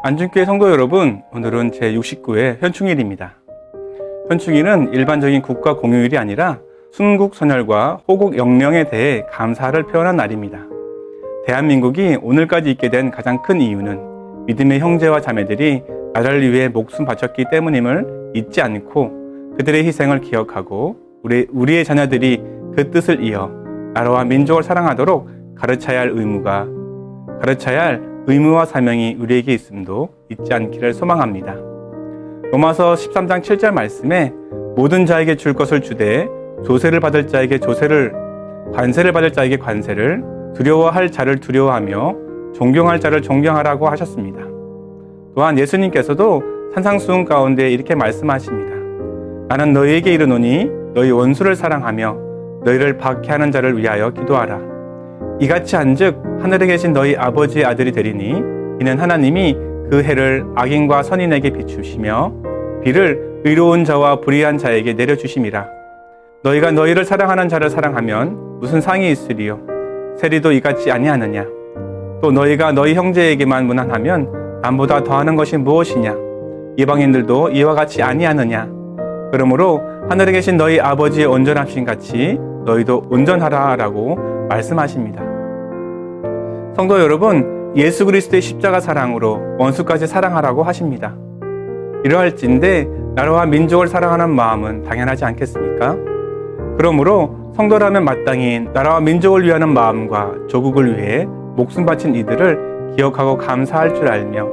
안중교회 성도 여러분, 오늘은 제69회 현충일입니다. 현충일은 일반적인 국가 공휴일이 아니라 순국 선열과 호국 영령에 대해 감사를 표현한 날입니다. 대한민국이 오늘까지 있게 된 가장 큰 이유는 믿음의 형제와 자매들이 나라를 위해 목숨 바쳤기 때문임을 잊지 않고 그들의 희생을 기억하고 우리, 우리의 자녀들이 그 뜻을 이어 나라와 민족을 사랑하도록 가르쳐야 할 의무가 가르쳐야 할 의무와 사명이 우리에게 있음도 잊지 않기를 소망합니다. 로마서 13장 7절 말씀에 모든 자에게 줄 것을 주되 조세를 받을 자에게 조세를 관세를 받을 자에게 관세를 두려워할 자를 두려워하며 존경할 자를 존경하라고 하셨습니다. 또한 예수님께서도 산상수훈 가운데 이렇게 말씀하십니다. 나는 너희에게 이르노니 너희 원수를 사랑하며 너희를 박해하는 자를 위하여 기도하라. 이같이 한즉 하늘에 계신 너희 아버지의 아들이 되리니 이는 하나님이 그 해를 악인과 선인에게 비추시며 비를 의로운 자와 불의한 자에게 내려주심이라. 너희가 너희를 사랑하는 자를 사랑하면 무슨 상이 있으리요? 세리도 이같이 아니하느냐? 또 너희가 너희 형제에게만 무난하면 남보다 더하는 것이 무엇이냐? 이방인들도 이와 같이 아니하느냐? 그러므로 하늘에 계신 너희 아버지의 온전하심 같이 너희도 온전하라라고 말씀하십니다. 성도 여러분, 예수 그리스도의 십자가 사랑으로 원수까지 사랑하라고 하십니다. 이러할진데 나라와 민족을 사랑하는 마음은 당연하지 않겠습니까? 그러므로 성도라면 마땅히 나라와 민족을 위하는 마음과 조국을 위해 목숨 바친 이들을 기억하고 감사할 줄 알며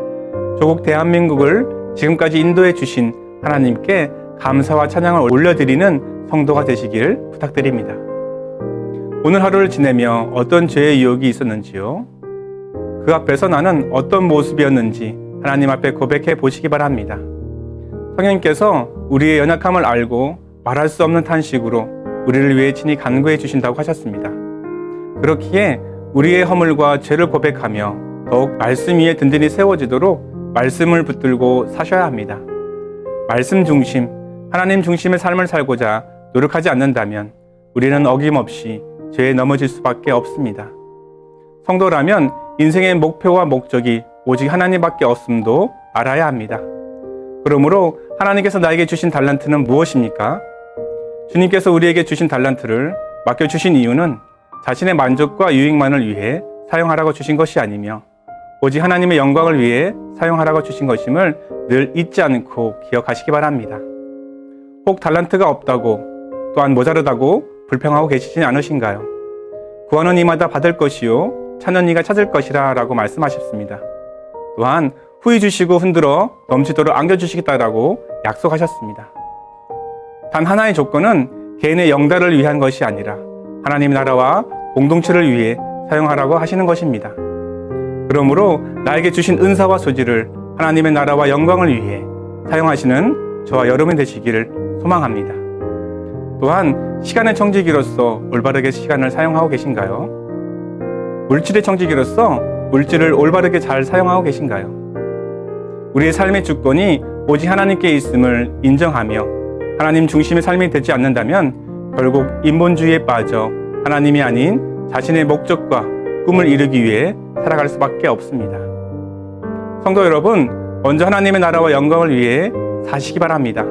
조국 대한민국을 지금까지 인도해 주신 하나님께 감사와 찬양을 올려드리는 성도가 되시길 부탁드립니다. 오늘 하루를 지내며 어떤 죄의 유혹이 있었는지요? 그 앞에서 나는 어떤 모습이었는지 하나님 앞에 고백해 보시기 바랍니다. 성령님께서 우리의 연약함을 알고 말할 수 없는 탄식으로 우리를 위해 친히 간구해 주신다고 하셨습니다. 그렇기에 우리의 허물과 죄를 고백하며 더욱 말씀 위에 든든히 세워지도록 말씀을 붙들고 사셔야 합니다. 말씀 중심, 하나님 중심의 삶을 살고자 노력하지 않는다면 우리는 어김없이 죄에 넘어질 수밖에 없습니다. 성도라면 인생의 목표와 목적이 오직 하나님밖에 없음도 알아야 합니다. 그러므로 하나님께서 나에게 주신 달란트는 무엇입니까? 주님께서 우리에게 주신 달란트를 맡겨주신 이유는 자신의 만족과 유익만을 위해 사용하라고 주신 것이 아니며 오직 하나님의 영광을 위해 사용하라고 주신 것임을 늘 잊지 않고 기억하시기 바랍니다. 혹 달란트가 없다고 또한 모자르다고 불평하고 계시진 않으신가요? 구하는 이마다 받을 것이요 찾는 이가 찾을 것이라 라고 말씀하셨습니다. 또한 후히 주시고 흔들어 넘치도록 안겨주시겠다라고 약속하셨습니다. 단 하나의 조건은 개인의 영달을 위한 것이 아니라 하나님 나라와 공동체를 위해 사용하라고 하시는 것입니다. 그러므로 나에게 주신 은사와 소지를 하나님의 나라와 영광을 위해 사용하시는 저와 여러분 되시기를 소망합니다. 또한 시간의 청지기로서 올바르게 시간을 사용하고 계신가요? 물질의 청지기로서 물질을 올바르게 잘 사용하고 계신가요? 우리의 삶의 주권이 오직 하나님께 있음을 인정하며 하나님 중심의 삶이 되지 않는다면 결국 인본주의에 빠져 하나님이 아닌 자신의 목적과 꿈을 이루기 위해 살아갈 수밖에 없습니다. 성도 여러분, 먼저 하나님의 나라와 영광을 위해 사시기 바랍니다.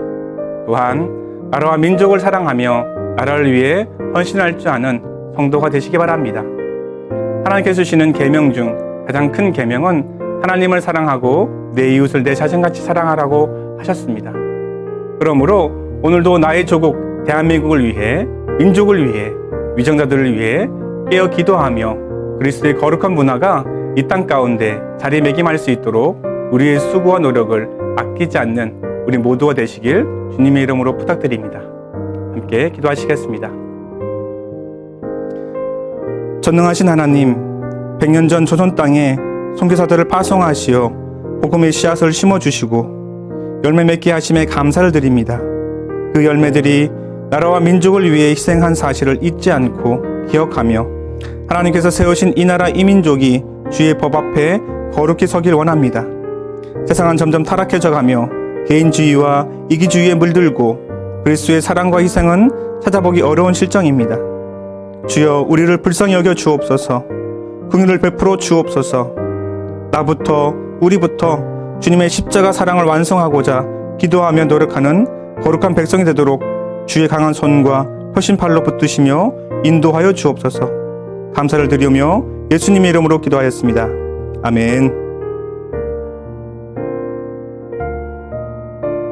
또한 나라와 민족을 사랑하며 나라를 위해 헌신할 줄 아는 성도가 되시기 바랍니다. 하나님께서 주시는 계명 중 가장 큰 계명은 하나님을 사랑하고 내 이웃을 내 자신같이 사랑하라고 하셨습니다. 그러므로 오늘도 나의 조국 대한민국을 위해 민족을 위해 위정자들을 위해 깨어 기도하며 그리스도의 거룩한 문화가 이 땅 가운데 자리매김할 수 있도록 우리의 수고와 노력을 아끼지 않는 우리 모두가 되시길 주님의 이름으로 부탁드립니다. 함께 기도하시겠습니다. 전능하신 하나님, 100년 전 조선 땅에 선교사들을 파송하시어 복음의 씨앗을 심어 주시고 열매 맺게 하심에 감사를 드립니다. 그 열매들이 나라와 민족을 위해 희생한 사실을 잊지 않고 기억하며 하나님께서 세우신 이 나라 이 민족이 주의 법 앞에 거룩히 서길 원합니다. 세상은 점점 타락해져 가며 개인주의와 이기주의에 물들고 그리스도의 사랑과 희생은 찾아보기 어려운 실정입니다. 주여 우리를 불쌍히 여겨 주옵소서. 긍휼을 베풀어 주옵소서. 나부터 우리부터 주님의 십자가 사랑을 완성하고자 기도하며 노력하는 거룩한 백성이 되도록 주의 강한 손과 허심팔로 붙드시며 인도하여 주옵소서. 감사를 드리며 예수님의 이름으로 기도하였습니다. 아멘.